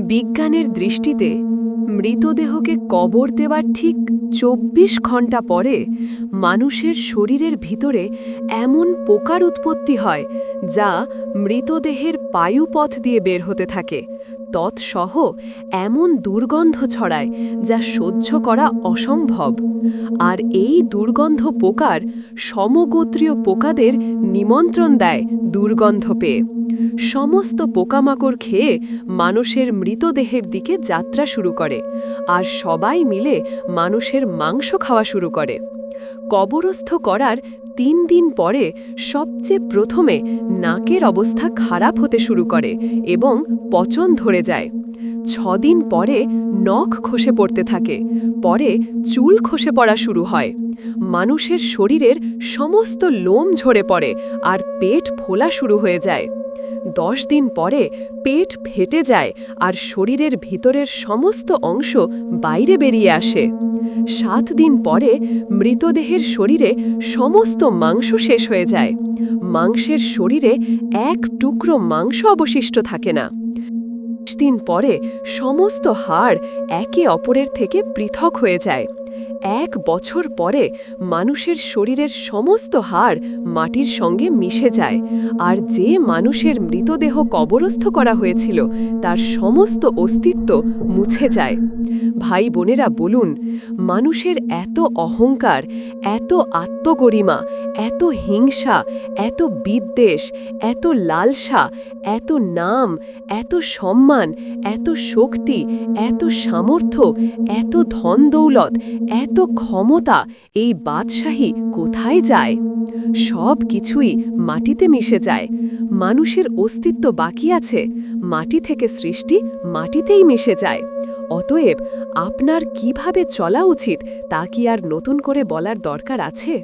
বিজ্ঞানের দৃষ্টিতে মৃতদেহকে কবর দেওয়ার ঠিক চব্বিশ ঘণ্টা পরে মানুষের শরীরের ভিতরে এমন পোকার উৎপত্তি হয় যা মৃতদেহের পায়ুপথ দিয়ে বের হতে থাকে। তৎসহ এমন দুর্গন্ধ ছড়ায় যা সহ্য করা অসম্ভব। আর এই দুর্গন্ধ পোকার সমগোত্রীয় পোকাদের নিমন্ত্রণ দেয় দুর্গন্ধ পেয়ে। সমস্ত পোকামাকড় খেয়ে মানুষের মৃতদেহের দিকে যাত্রা শুরু করে, আর সবাই মিলে মানুষের মাংস খাওয়া শুরু করে। কবরস্থ করার তিন দিন পরে সবচেয়ে প্রথমে নাকের অবস্থা খারাপ হতে শুরু করে এবং পচন ধরে যায়। ছদিন পরে নখ খসে পড়তে থাকে, পরে চুল খসে পড়া শুরু হয়। মানুষের শরীরের সমস্ত লোম ঝরে পড়ে আর পেট ফোলা শুরু হয়ে যায়। দশ দিন পরে পেট ফেটে যায় আর শরীরের ভিতরের সমস্ত অংশ বাইরে বেরিয়ে আসে। সাত দিন পরে মৃতদেহের শরীরে সমস্ত মাংস শেষ হয়ে যায়। মাংসের শরীরে এক টুকরো মাংস অবশিষ্ট থাকে না। দিন পরে সমস্ত হাড় একে অপরের থেকে পৃথক হয়ে যায়। এক বছর পরে মানুষের শরীরের সমস্ত হাড় মাটির সঙ্গে মিশে যায়। আর যে মানুষের মৃতদেহ কবরস্থ করা হয়েছিল, তার সমস্ত অস্তিত্ব মুছে যায়। ভাই বোনেরা বলুন, মানুষের এত অহংকার, এত আত্মগরিমা, এত হিংসা, এত বিদ্বেষ, এত লালসা, এত নাম, এত সম্মান, এত শক্তি, এত সামর্থ্য, এত ধন দৌলত এত ক্ষমতা, এই বাদশাহী কোথায় যায়? সব কিছুই মাটিতে মিশে যায়। মানুষের অস্তিত্ব বাকি আছে। মাটি থেকে সৃষ্টি মাটিতেই মিশে যায়। অতএব আপনার কীভাবে চলা উচিত তা কি আর নতুন করে বলার দরকার আছে?